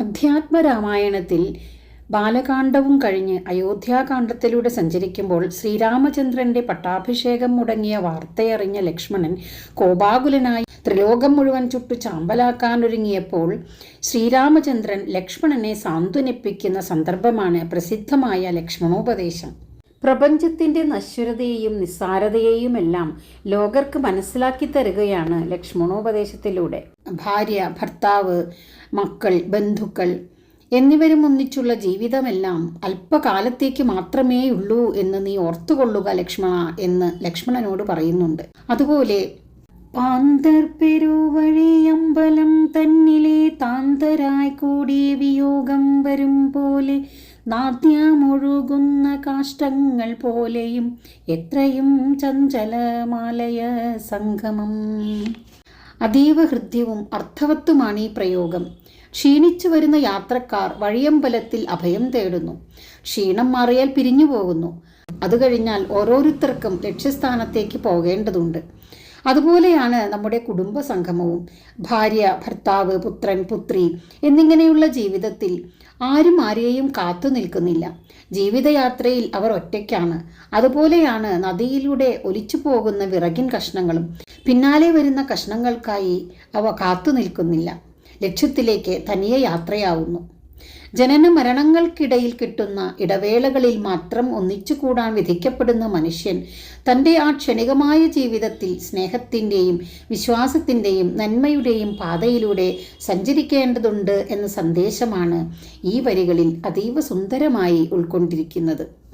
അധ്യാത്മരാമായണത്തിൽ ബാലകാണ്ഡവും കഴിഞ്ഞ് അയോധ്യാകാന്ഡത്തിലൂടെ സഞ്ചരിക്കുമ്പോൾ ശ്രീരാമചന്ദ്രന്റെ പട്ടാഭിഷേകം മുടങ്ങിയ വാർത്തയറിഞ്ഞ ലക്ഷ്മണൻ കോപാകുലനായി ത്രിലോകം മുഴുവൻ ചുട്ടു ചാമ്പലാക്കാനൊരുങ്ങിയപ്പോൾ ശ്രീരാമചന്ദ്രൻ ലക്ഷ്മണനെ സാന്ത്വനിപ്പിക്കുന്ന സന്ദർഭമാണ് പ്രസിദ്ധമായ ലക്ഷ്മണോപദേശം. പ്രപഞ്ചത്തിന്റെ നശ്വരതയെയും നിസ്സാരതയെയുമെല്ലാം ലോകർക്ക് മനസ്സിലാക്കി തരികയാണ് ലക്ഷ്മണോപദേശത്തിലൂടെ. ഭാര്യ ഭർത്താവ് മക്കൾ ബന്ധുക്കൾ എന്നിവരും ഒന്നിച്ചുള്ള ജീവിതമെല്ലാം അല്പകാലത്തേക്ക് മാത്രമേ ഉള്ളൂ എന്ന് നീ ഓർത്തുകൊള്ളുക ലക്ഷ്മണ എന്ന് ലക്ഷ്മണനോട് പറയുന്നുണ്ട്. അതുപോലെ അമ്പലം തന്നിലെ താന്തരായി കൂടിയ വിയോഗം വരും പോലെ നാദ്യമൊഴുകുന്ന കാഷ്ടങ്ങൾ പോലെയും എത്രയും ചഞ്ചലമാലയ സംഗമം. അതീവ ഹൃദ്യവും അർത്ഥവത്തുമാണ് ഈ പ്രയോഗം. ക്ഷീണിച്ചു വരുന്ന യാത്രക്കാർ വഴിയമ്പലത്തിൽ അഭയം തേടുന്നു. ക്ഷീണം മാറിയാൽ പിരിഞ്ഞു പോകുന്നു. അത് കഴിഞ്ഞാൽ ഓരോരുത്തർക്കും ലക്ഷ്യസ്ഥാനത്തേക്ക് പോകേണ്ടതുണ്ട്. അതുപോലെയാണ് നമ്മുടെ കുടുംബ സംഗമവും ഭാര്യ ഭർത്താവ് പുത്രൻ പുത്രി എന്നിങ്ങനെയുള്ള ജീവിതത്തിൽ ആരും ആരെയും കാത്തു നിൽക്കുന്നില്ല. ജീവിതയാത്രയിൽ അവർ ഒറ്റയ്ക്കാണ്. അതുപോലെയാണ് നദിയിലൂടെ ഒലിച്ചു പോകുന്ന വിറകിൻ കഷ്ണങ്ങളും പിന്നാലെ വരുന്ന കഷ്ണങ്ങൾക്കായി അവ കാത്തു നിൽക്കുന്നില്ല. ലക്ഷ്യത്തിലേക്ക് തനിയെ യാത്രയാവുന്നു. ജനന മരണങ്ങൾക്കിടയിൽ കിട്ടുന്ന ഇടവേളകളിൽ മാത്രം ഒന്നിച്ചു കൂടാൻ വിധിക്കപ്പെടുന്ന മനുഷ്യൻ തന്റെ ആ ക്ഷണികമായ ജീവിതത്തിൽ സ്നേഹത്തിന്റെയും വിശ്വാസത്തിന്റെയും നന്മയുടെയും പാതയിലൂടെ സഞ്ചരിക്കേണ്ടതുണ്ട് എന്ന സന്ദേശമാണ് ഈ വരികളിൽ അതീവ സുന്ദരമായി ഉൾക്കൊണ്ടിരിക്കുന്നത്.